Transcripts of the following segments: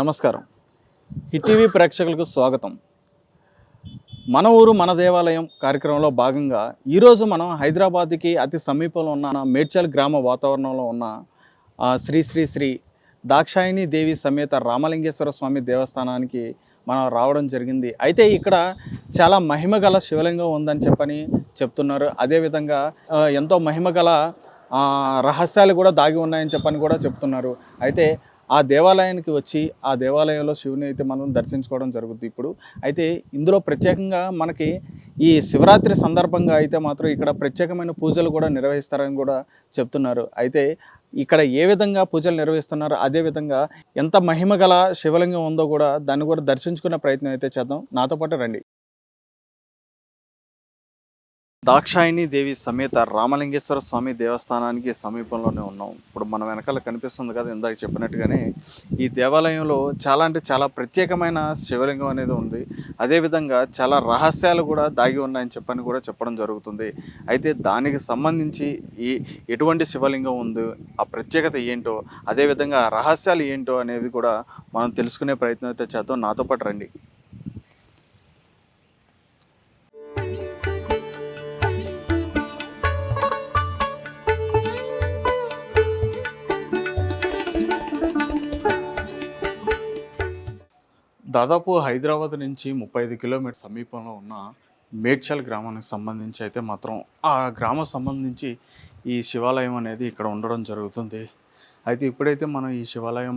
నమస్కారం. హిటీవీ ప్రేక్షకులకు స్వాగతం. మన ఊరు మన దేవాలయం కార్యక్రమంలో భాగంగా ఈరోజు మనం హైదరాబాద్కి అతి సమీపంలో ఉన్న మేడ్చల్ గ్రామ వాతావరణంలో ఉన్న శ్రీ శ్రీ శ్రీ దాక్షాయిని దేవి సమేత రామలింగేశ్వర స్వామి దేవస్థానానికి మనం రావడం జరిగింది. అయితే ఇక్కడ చాలా మహిమగల శివలింగం ఉందని చెప్పని చెప్తున్నారు. అదేవిధంగా ఎంతో మహిమగల గల రహస్యాలు కూడా దాగి ఉన్నాయని చెప్పని కూడా చెప్తున్నారు. అయితే ఆ దేవాలయానికి వచ్చి ఆ దేవాలయంలో శివుని అయితే మనం దర్శించుకోవడం జరుగుతుంది ఇప్పుడు. అయితే ఇందులో ప్రత్యేకంగా మనకి ఈ శివరాత్రి సందర్భంగా అయితే మాత్రం ఇక్కడ ప్రత్యేకమైన పూజలు కూడా నిర్వహిస్తారని కూడా చెప్తున్నారు. అయితే ఇక్కడ ఏ విధంగా పూజలు నిర్వహిస్తున్నారో అదే విధంగా ఎంత మహిమ గల శివలింగం ఉందో కూడా దాన్ని కూడా దర్శించుకునే ప్రయత్నం అయితే చేద్దాం. నాతో పాటు రండి. దాక్షాయిని దేవి సమేత రామలింగేశ్వర స్వామి దేవస్థానానికి సమీపంలోనే ఉన్నాం. ఇప్పుడు మన వెనకాల కనిపిస్తుంది కదా ఇందాక చెప్పినట్టుగానే ఈ దేవాలయంలో చాలా అంటే చాలా ప్రత్యేకమైన శివలింగం అనేది ఉంది. అదేవిధంగా చాలా రహస్యాలు కూడా దాగి ఉన్నాయని చెప్పని కూడా చెప్పడం జరుగుతుంది. అయితే దానికి సంబంధించి ఈ ఎటువంటి శివలింగం ఉంది? ఆ ప్రత్యేకత ఏంటో అదేవిధంగా రహస్యాలు ఏంటో అనేది కూడా మనం తెలుసుకునే ప్రయత్నం అయితే చేద్దాం. నాతో పాటు రండి. దాదాపు హైదరాబాద్ నుంచి ముప్పై ఐదు కిలోమీటర్ సమీపంలో ఉన్న మేడ్చల్ గ్రామానికి సంబంధించి అయితే మాత్రం ఆ గ్రామం సంబంధించి ఈ శివాలయం అనేది ఇక్కడ ఉండడం జరుగుతుంది. అయితే ఇప్పుడైతే మనం ఈ శివాలయం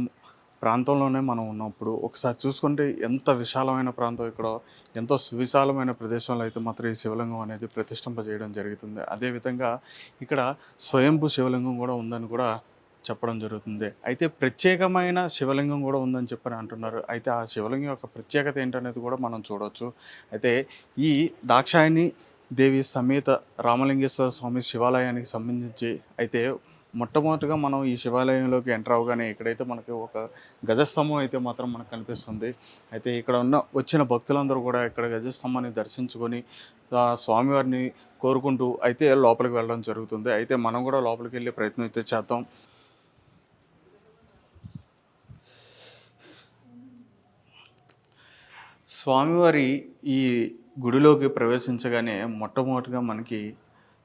ప్రాంతంలోనే మనం ఉన్నప్పుడు ఒకసారి చూసుకుంటే ఎంత విశాలమైన ప్రాంతం ఇక్కడ ఎంతో సువిశాలమైన ప్రదేశంలో అయితే మాత్రం ఈ శివలింగం అనేది ప్రతిష్ఠింపజేయడం జరుగుతుంది. అదేవిధంగా ఇక్కడ స్వయంభూ శివలింగం కూడా ఉందని కూడా చెప్పడం జరుగుతుంది. అయితే ప్రత్యేకమైన శివలింగం కూడా ఉందని చెప్పని అంటున్నారు. అయితే ఆ శివలింగం యొక్క ప్రత్యేకత ఏంటనేది కూడా మనం చూడవచ్చు అయితే ఈ దాక్షాయణి దేవి సమేత రామలింగేశ్వర స్వామి శివాలయానికి సంబంధించి అయితే మొట్టమొదటిగా మనం ఈ శివాలయంలోకి ఎంటర్ అవగానే ఇక్కడైతే మనకి ఒక గజస్తంభం అయితే మాత్రం మనకు కనిపిస్తుంది. అయితే ఇక్కడ ఉన్న వచ్చిన భక్తులందరూ కూడా ఇక్కడ గజస్తంభాన్ని దర్శించుకొని స్వామివారిని కోరుకుంటూ అయితే లోపలికి వెళ్ళడం జరుగుతుంది. అయితే మనం కూడా లోపలికి వెళ్ళే ప్రయత్నం అయితే చేద్దాం. స్వామివారి ఈ గుడిలోకి ప్రవేశించగానే మొట్టమొదటిగా మనకి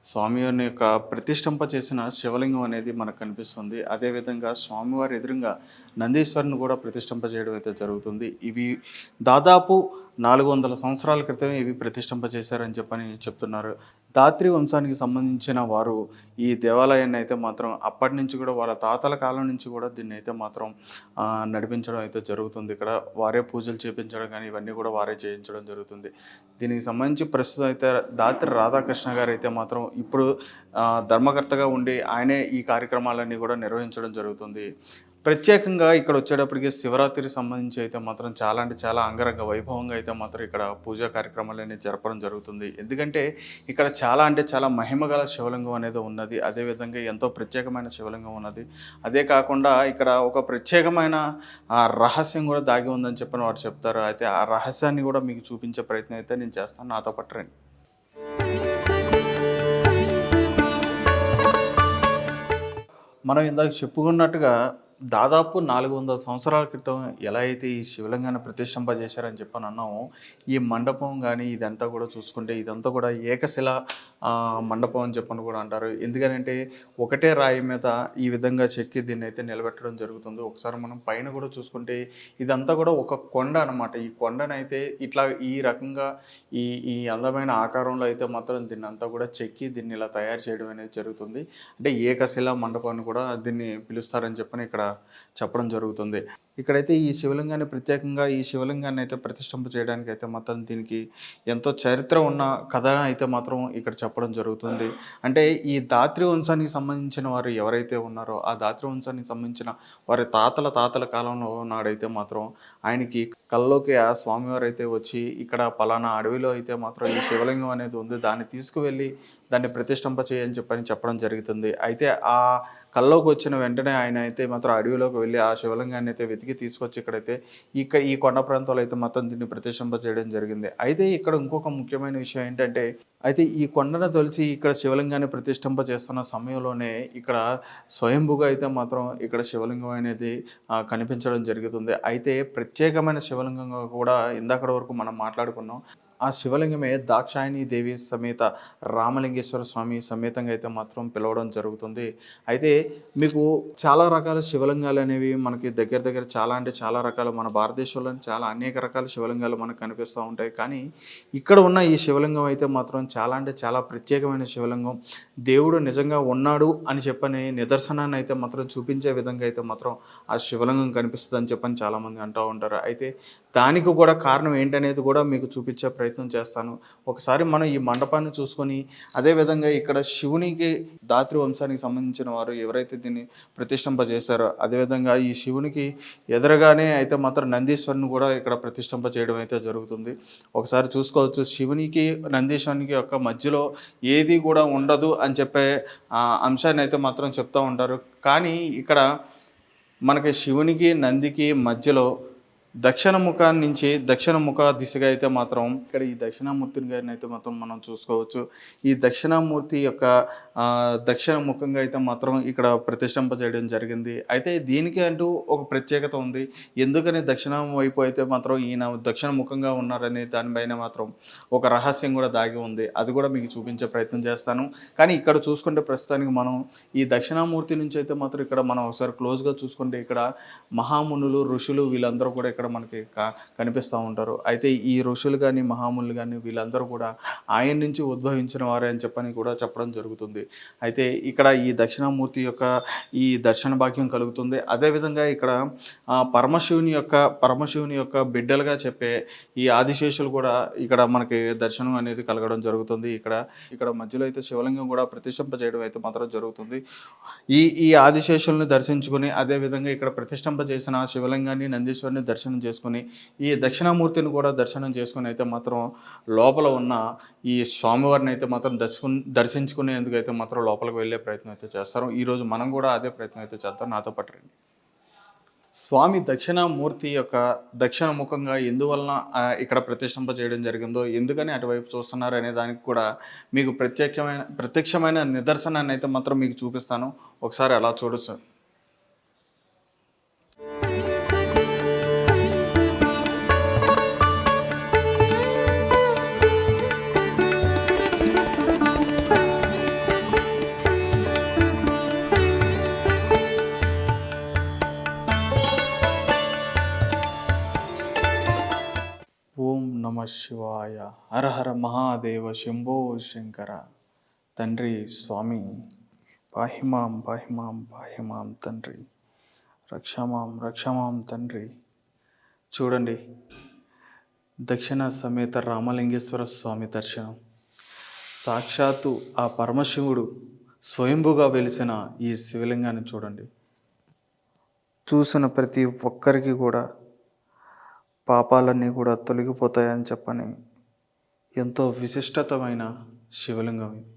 స్వామివారిని యొక్క ప్రతిష్టంప చేసిన శివలింగం అనేది మనకు కనిపిస్తుంది. అదేవిధంగా స్వామివారి ఎదురుగా నందీశ్వరుని కూడా ప్రతిష్టంప చేయడం అయితే జరుగుతుంది. ఇవి దాదాపు నాలుగు వందల సంవత్సరాల క్రితం ఇవి ప్రతిష్టంప చేశారని చెప్పని చెప్తున్నారు. దాత్రి వంశానికి సంబంధించిన వారు ఈ దేవాలయాన్ని అయితే మాత్రం అప్పటి నుంచి కూడా వాళ్ళ తాతల కాలం నుంచి కూడా దీన్ని అయితే మాత్రం నడిపించడం అయితే జరుగుతుంది. ఇక్కడ వారే పూజలు చేపించడం కానీ ఇవన్నీ కూడా వారే చేయించడం జరుగుతుంది. దీనికి సంబంధించి ప్రస్తుతం అయితే దాత్రి రాధాకృష్ణ గారు అయితే మాత్రం ఇప్పుడు ధర్మకర్తగా ఉండి ఆయనే ఈ కార్యక్రమాలన్నీ కూడా నిర్వహించడం జరుగుతుంది. ప్రత్యేకంగా ఇక్కడ వచ్చేటప్పటికి శివరాత్రికి సంబంధించి అయితే మాత్రం చాలా అంటే చాలా అంగరంగ వైభవంగా అయితే మాత్రం ఇక్కడ పూజా కార్యక్రమాలన్నీ జరపడం జరుగుతుంది. ఎందుకంటే ఇక్కడ చాలా అంటే చాలా మహిమగల శివలింగం అనేది ఉన్నది. అదేవిధంగా ఎంతో ప్రత్యేకమైన శివలింగం ఉన్నది. అదే కాకుండా ఇక్కడ ఒక ప్రత్యేకమైన ఆ, రహస్యం కూడా దాగి ఉందని చెప్పిన వారు చెప్తారు. అయితే ఆ రహస్యాన్ని కూడా మీకు చూపించే ప్రయత్నం అయితే నేను చేస్తాను. నాతో పాటు రండి. మనం ఇందాక చెప్పుకున్నట్టుగా దాదాపు నాలుగు వందల సంవత్సరాల క్రితం ఎలా అయితే ఈ శివలింగాన్ని ప్రతిష్ఠింపజేశారని చెప్పని అన్నామో ఈ మండపం కానీ ఇదంతా కూడా చూసుకుంటే ఇదంతా కూడా ఏకశిల మండపం అని చెప్పని కూడా అంటారు. ఎందుకనంటే ఒకటే రాయి మీద ఈ విధంగా చెక్కి దీన్ని అయితే నిలబెట్టడం జరుగుతుంది. ఒకసారి మనం పైన కూడా చూసుకుంటే ఇదంతా కూడా ఒక కొండ అనమాట ఈ కొండనైతే ఇట్లా ఈ రకంగా ఈ ఈ అందమైన ఆకారంలో అయితే మాత్రం దీన్ని అంతా కూడా చెక్కి దీన్ని ఇలా తయారు చేయడం అనేది జరుగుతుంది. అంటే ఏకశిల మండపాన్ని కూడా దీన్ని పిలుస్తారని చెప్పని ఇక్కడ చెప్పడం జరుగుతుంది. ఇక్కడైతే ఈ శివలింగాన్ని ప్రత్యేకంగా ఈ శివలింగాన్ని అయితే ప్రతిష్టంప చేయడానికి అయితే మాత్రం దీనికి ఎంతో చరిత్ర ఉన్న కథ అయితే మాత్రం ఇక్కడ చెప్పడం జరుగుతుంది. అంటే ఈ దాత్రి వంశానికి సంబంధించిన వారు ఎవరైతే ఉన్నారో ఆ దాత్రి వంశానికి సంబంధించిన వారి తాతల తాతల కాలంలో నాడైతే మాత్రం ఆయనకి కల్లోకి ఆ స్వామివారు అయితే వచ్చి ఇక్కడ పలానా అడవిలో అయితే మాత్రం ఈ శివలింగం అనేది ఉంది. దాన్ని తీసుకువెళ్ళి దాన్ని ప్రతిష్ఠింప చేయని చెప్పని చెప్పడం జరుగుతుంది. అయితే ఆ కల్లోకి వచ్చిన వెంటనే ఆయన అయితే మాత్రం అడవిలోకి వెళ్ళి ఆ శివలింగాన్ని అయితే వెతికి తీసుకొచ్చి ఇక్కడైతే ఇక ఈ కొండ ప్రాంతాలు అయితే మొత్తం దీన్ని ప్రతిష్ఠింప చేయడం జరిగింది. అయితే ఇక్కడ ఇంకొక ముఖ్యమైన విషయం ఏంటంటే అయితే ఈ కొండను తొలిచి ఇక్కడ శివలింగాన్ని ప్రతిష్ఠింప చేస్తున్న సమయంలోనే ఇక్కడ స్వయంభుగా అయితే మాత్రం ఇక్కడ శివలింగం అనేది కనిపించడం జరుగుతుంది. అయితే ప్రత్యేకమైన శివలింగంగా కూడా ఇందక్కడి వరకు మనం మాట్లాడుకున్నాం. ఆ శివలింగమే దాక్షాయణి దేవి సమేత రామలింగేశ్వర స్వామి సమేతంగా అయితే మాత్రం పిలవడం జరుగుతుంది. అయితే మీకు చాలా రకాల శివలింగాలు అనేవి మనకి దగ్గర దగ్గర చాలా అంటే చాలా రకాల మన భారతదేశంలో చాలా అనేక రకాల శివలింగాలు మనకు కనిపిస్తూ ఉంటాయి. కానీ ఇక్కడ ఉన్న ఈ శివలింగం అయితే మాత్రం చాలా అంటే చాలా ప్రత్యేకమైన శివలింగం. దేవుడు నిజంగా ఉన్నాడు అని చెప్పని నిదర్శనాన్ని అయితే మాత్రం చూపించే విధంగా అయితే మాత్రం ఆ శివలింగం కనిపిస్తుంది అని చెప్పని చాలామంది అంటూ ఉంటారు. అయితే దానికి కూడా కారణం ఏంటనేది కూడా మీకు చూపించే ప్రయత్నం చేస్తాను. ఒకసారి మనం ఈ మండపాన్ని చూసుకొని అదేవిధంగా ఇక్కడ శివునికి దాత్రి వంశానికి సంబంధించిన వారు ఎవరైతే దీన్ని ప్రతిష్ఠింపజేశారో అదేవిధంగా ఈ శివునికి ఎదురుగానే అయితే మాత్రం నందీశ్వరుని కూడా ఇక్కడ ప్రతిష్ఠింప చేయడం అయితే జరుగుతుంది. ఒకసారి చూసుకోవచ్చు శివునికి నందీశ్వరునికి యొక్క మధ్యలో ఏది కూడా ఉండదు అని చెప్పే ఆ, అంశాన్ని అయితే మాత్రం చెప్తూ ఉంటారు. కానీ ఇక్కడ మనకి శివునికి నందికి మధ్యలో దక్షిణ ముఖాన్ని నుంచి దక్షిణ ముఖ దిశగా అయితే మాత్రం ఇక్కడ ఈ దక్షిణామూర్తిని గారిని అయితే మాత్రం మనం చూసుకోవచ్చు. ఈ దక్షిణామూర్తి యొక్క దక్షిణ ముఖంగా అయితే మాత్రం ఇక్కడ ప్రతిష్టంప చేయడం జరిగింది. అయితే దీనికి అంటూ ఒక ప్రత్యేకత ఉంది. ఎందుకని దక్షిణ వైపు అయితే మాత్రం ఈయన దక్షిణ ముఖంగా ఉన్నారనే దానిపైన మాత్రం ఒక రహస్యం కూడా దాగి ఉంది. అది కూడా మీకు చూపించే ప్రయత్నం చేస్తాను. కానీ ఇక్కడ చూసుకుంటే ప్రస్తుతానికి మనం ఈ దక్షిణామూర్తి నుంచి అయితే మాత్రం ఇక్కడ మనం ఒకసారి క్లోజ్గా చూసుకుంటే ఇక్కడ మహామునులు ఋషులు వీళ్ళందరూ కూడా ఇక్కడ మనకి కనిపిస్తూ ఉంటారు. అయితే ఈ ఋషులు కానీ మహాములు కానీ వీళ్ళందరూ కూడా ఆయన నుంచి ఉద్భవించిన వారే అని చెప్పని కూడా చెప్పడం జరుగుతుంది. అయితే ఇక్కడ ఈ దక్షిణామూర్తి యొక్క ఈ దర్శన భాగ్యం కలుగుతుంది. అదేవిధంగా ఇక్కడ పరమశివుని యొక్క పరమశివుని యొక్క బిడ్డలుగా చెప్పే ఈ ఆదిశేషులు కూడా ఇక్కడ మనకి దర్శనం అనేది కలగడం జరుగుతుంది. ఇక్కడ ఇక్కడ మధ్యలో అయితే శివలింగం కూడా ప్రతిష్ఠింప చేయడం అయితే మాత్రం జరుగుతుంది. ఈ ఈ ఆదిశేషుల్ని దర్శించుకుని అదేవిధంగా ఇక్కడ ప్రతిష్ఠింప చేసిన శివలింగాన్ని నందీశ్వరుని దర్శనం చేసుకుని ఈ దక్షిణామూర్తిని కూడా దర్శనం చేసుకుని అయితే మాత్రం లోపల ఉన్న ఈ స్వామివారిని అయితే మాత్రం దర్శకు దర్శించుకునేందుకు అయితే మాత్రం లోపలికి వెళ్ళే ప్రయత్నం అయితే చేస్తారు. ఈరోజు మనం కూడా అదే ప్రయత్నం అయితే చేద్దాం. నాతో పాటు రండి. స్వామి దక్షిణామూర్తి యొక్క దక్షిణ ముఖంగా ఎందువలన ఇక్కడ ప్రతిష్టంప చేయడం జరిగిందో ఎందుకని అటువైపు చూస్తున్నారు అనే దానికి కూడా మీకు ప్రత్యేకమైన ప్రత్యక్షమైన నిదర్శనాన్ని అయితే మాత్రం మీకు చూపిస్తాను. ఒకసారి అలా చూడొచ్చు నమ శివాయ. హర హర మహాదేవ శంభో శంకర. తండ్రి స్వామి పాహిమాం పాహిమాం పాహిమాం తండ్రి. రక్షమాం రక్షమాం తండ్రి. చూడండి దక్షిణ సమేత రామలింగేశ్వర స్వామి దర్శనం. సాక్షాత్తు ఆ పరమశివుడు స్వయంభుగా వెలిసిన ఈ శివలింగాన్ని చూడండి. చూసిన ప్రతి ఒక్కరికి కూడా పాపాలన్నీ కూడా తొలగిపోతాయని చెప్పని ఎంతో విశిష్టతమైన శివలింగం ఇది.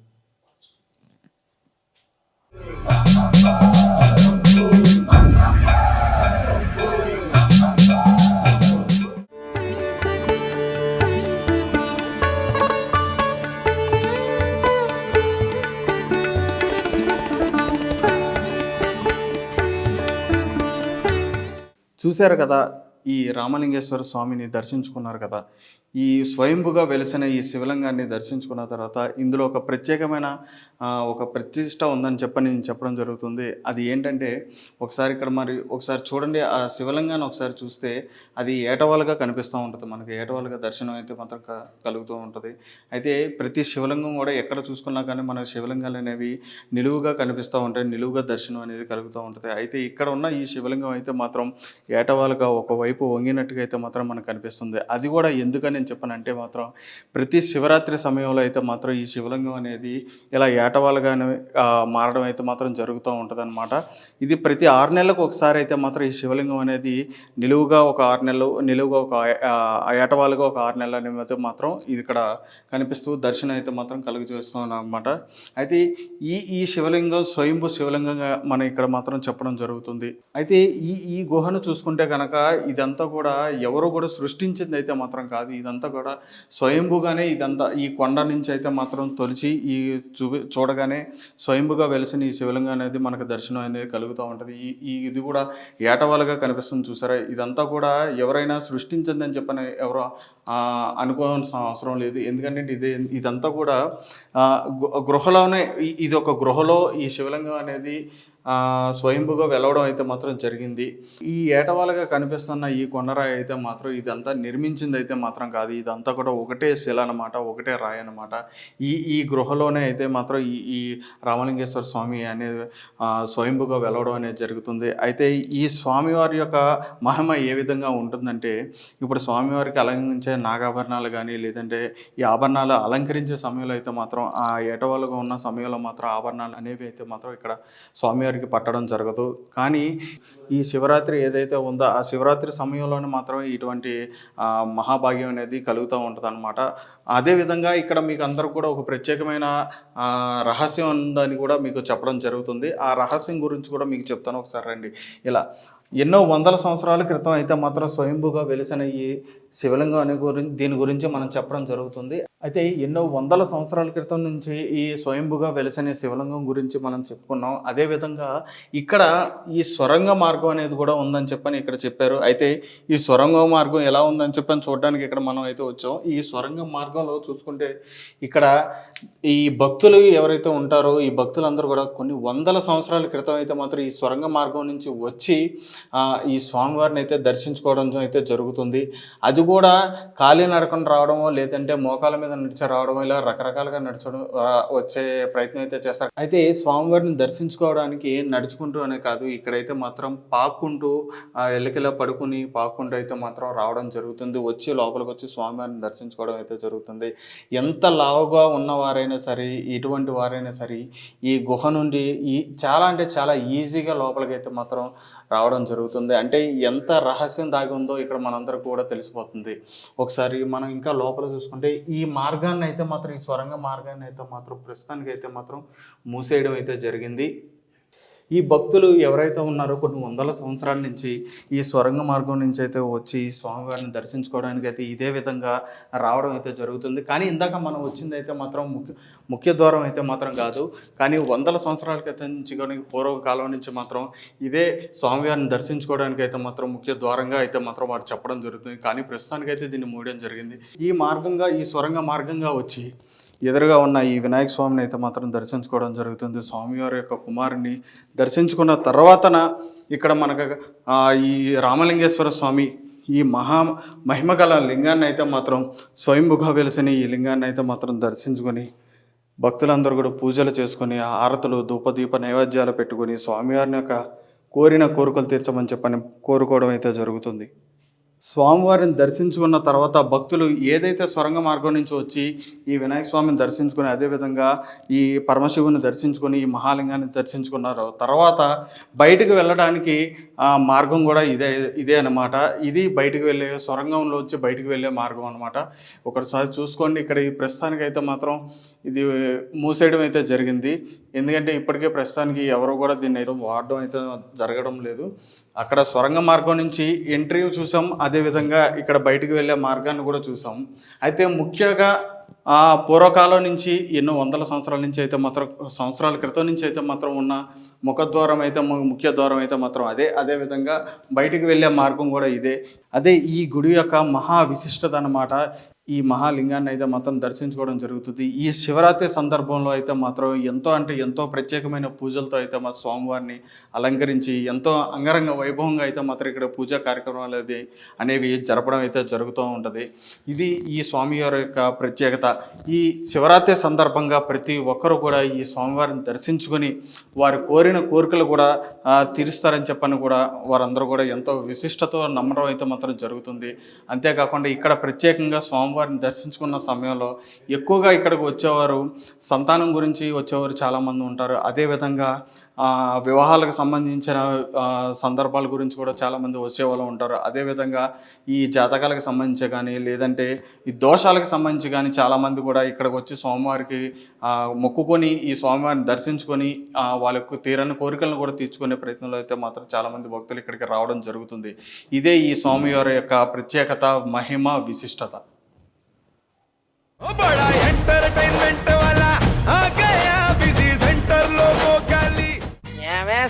చూశారు కదా ఈ రామలింగేశ్వర స్వామిని దర్శించుకున్నారు కదా. ఈ స్వయంభుగా వెలిసిన ఈ శివలింగాన్ని దర్శించుకున్న తర్వాత ఇందులో ఒక ప్రత్యేకమైన ఒక ప్రతిష్ట ఉందని చెప్పని నేను చెప్పడం జరుగుతుంది. అది ఏంటంటే ఒకసారి ఇక్కడ మరి ఒకసారి చూడండి ఆ శివలింగాన్ని ఒకసారి చూస్తే అది ఏటవాలుగా కనిపిస్తూ ఉంటుంది. మనకి ఏటవాలుగా దర్శనం అయితే మాత్రం కలుగుతూ ఉంటుంది. అయితే ప్రతి శివలింగం కూడా ఎక్కడ చూసుకున్నా కానీ మన శివలింగాలు అనేవి నిలువుగా కనిపిస్తూ ఉంటాయి. నిలువుగా దర్శనం అనేది కలుగుతూ ఉంటుంది. అయితే ఇక్కడ ఉన్న ఈ శివలింగం అయితే మాత్రం ఏటవాలుగా ఒకవైపు వంగినట్టుగా అయితే మాత్రం మనకు కనిపిస్తుంది అది కూడా ఎందుకని నేను చెప్పానంటే మాత్రం ప్రతి శివరాత్రి సమయంలో అయితే మాత్రం ఈ శివలింగం అనేది ఇలా ఏటవాలుగానే మారడం అయితే మాత్రం జరుగుతూ ఉంటుంది ఇది ప్రతి ఆరు నెలలకు ఒకసారి అయితే మాత్రం ఈ శివలింగం అనేది నిలువుగా ఒక ఆరు నెలలు నిలువుగా ఒక ఏటవాలుగా ఒక ఆరు నెలల అయితే మాత్రం ఇది ఇక్కడ కనిపిస్తూ దర్శనం అయితే మాత్రం కలుగజేస్తున్నాం అనమాట అయితే ఈ ఈ శివలింగం స్వయంభూ శివలింగంగా మనం ఇక్కడ మాత్రం చెప్పడం జరుగుతుంది. అయితే ఈ ఈ గుహను చూసుకుంటే కనుక ఇదంతా కూడా ఎవరు కూడా సృష్టించింది అయితే మాత్రం కాదు. ఇదంతా కూడా స్వయంభుగానే ఇదంతా ఈ కొండ నుంచి అయితే మాత్రం తొలిచి ఈ చూ చూడగానే స్వయంభుగా వెలిసిన ఈ శివలింగం అనేది మనకు దర్శనం అనేది కలుగుతూ ఉంటుంది. ఈ ఇది కూడా ఏటవాలుగా కనిపిస్తుంది చూసారా? ఇదంతా కూడా ఎవరైనా సృష్టించిందని చెప్పని ఎవరో అనుకోవాల్సిన అవసరం లేదు. ఎందుకంటే ఇది ఇదంతా కూడా గృహలోనే ఇది ఒక గృహలో ఈ శివలింగం అనేది స్వయంభుగా వెలవడం అయితే మాత్రం జరిగింది. ఈ ఏటవాలుగా కనిపిస్తున్న ఈ కొండరాయి అయితే మాత్రం ఇదంతా నిర్మించింది అయితే మాత్రం కాదు. ఇదంతా కూడా ఒకటే శిల అనమాట ఒకటే రాయి అనమాట ఈ ఈ గృహలోనే అయితే మాత్రం ఈ ఈ రామలింగేశ్వర స్వామి అనేది స్వయంభుగా వెలవడం అనేది జరుగుతుంది. అయితే ఈ స్వామివారి యొక్క మహిమ ఏ విధంగా ఉంటుందంటే ఇప్పుడు స్వామివారికి అలంకరించే నాగాభరణాలు కానీ లేదంటే ఈ ఆభరణాలు అలంకరించే సమయంలో అయితే మాత్రం ఆ ఏటవాలుగా ఉన్న సమయంలో మాత్రం ఆభరణాలు అనేవి అయితే మాత్రం ఇక్కడ స్వామివారికి పట్టడం జరగదు. కానీ ఈ శివరాత్రి ఏదైతే ఉందో ఆ శివరాత్రి సమయంలోనే మాత్రమే ఇటువంటి మహాభాగ్యం అనేది కలుగుతూ ఉంటుంది అనమాట అదేవిధంగా ఇక్కడ మీకు అందరూ కూడా ఒక ప్రత్యేకమైన రహస్యం ఉందని కూడా మీకు చెప్పడం జరుగుతుంది. ఆ రహస్యం గురించి కూడా మీకు చెప్తాను ఒకసారి రండి. ఇలా ఎన్నో వందల సంవత్సరాల క్రితం అయితే మాత్రం స్వయంభుగా వెలిసిన ఈ శివలింగం అనే గురించి దీని గురించి మనం చెప్పడం జరుగుతుంది. అయితే ఎన్నో వందల సంవత్సరాల క్రితం నుంచి ఈ స్వయంభుగా వెలసనే శివలింగం గురించి మనం చెప్పుకున్నాం. అదేవిధంగా ఇక్కడ ఈ స్వరంగ మార్గం అనేది కూడా ఉందని చెప్పని ఇక్కడ చెప్పారు. అయితే ఈ స్వరంగ మార్గం ఎలా ఉందని చెప్పని చూడడానికి ఇక్కడ మనం అయితే వచ్చాం. ఈ స్వరంగ మార్గంలో చూసుకుంటే ఇక్కడ ఈ భక్తులు ఎవరైతే ఉంటారో ఈ భక్తులందరూ కూడా కొన్ని వందల సంవత్సరాల క్రితం అయితే మాత్రం ఈ స్వరంగ మార్గం నుంచి వచ్చి ఈ స్వామివారిని అయితే దర్శించుకోవడం అయితే జరుగుతుంది. అది కూడా ఖాళీ నడకుండా రావడమో లేదంటే మోకాల మీద నడిచి రావడం ఇలా రకరకాలుగా నడచడం వచ్చే ప్రయత్నం అయితే చేస్తారు. అయితే స్వామివారిని దర్శించుకోవడానికి నడుచుకుంటూ అనే కాదు ఇక్కడైతే మాత్రం పాక్కుంటూ ఎల్లకిలా పడుకుని పాక్కుంటూ అయితే మాత్రం రావడం జరుగుతుంది. వచ్చి లోపలికి వచ్చి స్వామివారిని దర్శించుకోవడం అయితే జరుగుతుంది. ఎంత లావుగా ఉన్నవారైనా సరే ఇటువంటి వారైనా సరే ఈ గుహ నుండి ఈ చాలా అంటే చాలా ఈజీగా లోపలికి అయితే మాత్రం రావడం జరుగుతుంది. అంటే ఎంత రహస్యం దాగి ఉందో ఇక్కడ మనందరికి కూడా తెలిసిపోతుంది. ఒకసారి మనం ఇంకా లోపల చూసుకుంటే ఈ మార్గాన్ని అయితే మాత్రం ఈ స్వరంగ మార్గాన్ని అయితే మాత్రం ప్రస్తుతానికి అయితే మాత్రం మూసేయడం అయితే జరిగింది. ఈ భక్తులు ఎవరైతే ఉన్నారో కొన్ని వందల సంవత్సరాల నుంచి ఈ స్వరంగ మార్గం నుంచి అయితే వచ్చి స్వామివారిని దర్శించుకోవడానికి అయితే ఇదే విధంగా రావడం అయితే జరుగుతుంది. కానీ ఇందాక మనం వచ్చింది అయితే మాత్రం ముఖ్య ముఖ్య ద్వారం అయితే మాత్రం కాదు. కానీ వందల సంవత్సరాల క్రితం నుంచి కానీ పూర్వకాలం నుంచి మాత్రం ఇదే స్వామివారిని దర్శించుకోవడానికి అయితే మాత్రం ముఖ్య ద్వారంగా అయితే మాత్రం వారు చెప్పడం జరుగుతుంది. కానీ ప్రస్తుతానికి అయితే దీన్ని మూయడం జరిగింది. ఈ మార్గంగా ఈ స్వరంగ మార్గంగా వచ్చి ఎదురుగా ఉన్న ఈ వినాయక స్వామిని అయితే మాత్రం దర్శించుకోవడం జరుగుతుంది. స్వామివారి యొక్క కుమారుని దర్శించుకున్న తర్వాతన ఇక్కడ మనకు ఈ రామలింగేశ్వర స్వామి ఈ మహా మహిమగల లింగాన్ని అయితే మాత్రం స్వయంభుగా వెలిసిన ఈ లింగాన్ని అయితే మాత్రం దర్శించుకొని భక్తులందరూ కూడా పూజలు చేసుకొని ఆరతులు ధూపదీప నైవేద్యాలు పెట్టుకొని స్వామివారిని యొక్క కోరిన కోరికలు తీర్చమని చెప్పని కోరుకోవడం అయితే జరుగుతుంది. స్వామివారిని దర్శించుకున్న తర్వాత భక్తులు ఏదైతే సొరంగ మార్గం నుంచి వచ్చి ఈ వినాయక స్వామిని దర్శించుకుని అదేవిధంగా ఈ పరమశివుని దర్శించుకొని ఈ మహాలింగాన్ని దర్శించుకున్నారో. తర్వాత బయటకు వెళ్ళడానికి మార్గం కూడా ఇదే ఇదే అనమాట ఇది బయటకు వెళ్ళే సొరంగంలో వచ్చి బయటకు వెళ్ళే మార్గం అనమాట ఒకసారి చూసుకోండి. ఇక్కడ ఈ ప్రస్తుతానికి అయితే మాత్రం ఇది మూసేయడం అయితే జరిగింది. ఎందుకంటే ఇప్పటికే ప్రస్తుతానికి ఎవరు కూడా దీన్ని అయితే వాడడం అయితే జరగడం లేదు. అక్కడ సొరంగ మార్గం నుంచి ఎంట్రీ చూసాం. అదేవిధంగా ఇక్కడ బయటికి వెళ్ళే మార్గాన్ని కూడా చూసాం. అయితే ముఖ్యంగా ఆ పూర్వకాలం నుంచి ఎన్నో వందల సంవత్సరాల నుంచి అయితే మాత్రం సంవత్సరాల క్రితం నుంచి అయితే మాత్రం ఉన్న ముఖద్వారం అయితే ముఖ్య ద్వారం అయితే మాత్రం అదే అదే విధంగా బయటికి వెళ్ళే మార్గం కూడా ఇదే. అదే ఈ గుడి యొక్క మహా విశిష్టత అన్నమాట. ఈ మహాలింగాన్ని అయితే మాత్రం దర్శించుకోవడం జరుగుతుంది. ఈ శివరాత్రి సందర్భంలో అయితే మాత్రం ఎంతో అంటే ఎంతో ప్రత్యేకమైన పూజలతో అయితే మా స్వామివారిని అలంకరించి ఎంతో అంగరంగ వైభవంగా అయితే మాత్రం ఇక్కడ పూజా కార్యక్రమాలు అది అనేవి జరపడం అయితే జరుగుతూ ఉంటుంది. ఇది ఈ స్వామివారి యొక్క ప్రత్యేకత. ఈ శివరాత్రి సందర్భంగా ప్రతి ఒక్కరూ కూడా ఈ స్వామివారిని దర్శించుకొని వారు కోరిన కోరికలు కూడా తీరుస్తారని చెప్పని కూడా వారందరూ కూడా ఎంతో విశిష్టతో నమ్మడం అయితే మాత్రం జరుగుతుంది. అంతేకాకుండా ఇక్కడ ప్రత్యేకంగా స్వామివారిని దర్శించుకున్న సమయంలో ఎక్కువగా ఇక్కడికి వచ్చేవారు సంతానం గురించి వచ్చేవారు చాలామంది ఉంటారు. అదేవిధంగా వివాహాలకు సంబంధించిన సందర్భాల గురించి కూడా చాలామంది వచ్చేవాళ్ళు ఉంటారు. అదేవిధంగా ఈ జాతకాలకు సంబంధించి కానీ లేదంటే ఈ దోషాలకు సంబంధించి కానీ చాలామంది కూడా ఇక్కడికి వచ్చి స్వామివారికి మొక్కుకొని ఈ స్వామివారిని దర్శించుకొని వాళ్ళకు తీరని కోరికలను కూడా తీర్చుకునే ప్రయత్నంలో అయితే మాత్రం చాలామంది భక్తులు ఇక్కడికి రావడం జరుగుతుంది. ఇదే ఈ స్వామివారి యొక్క ప్రత్యేకత మహిమ విశిష్టత. ఎంటర్టైన్మెంట్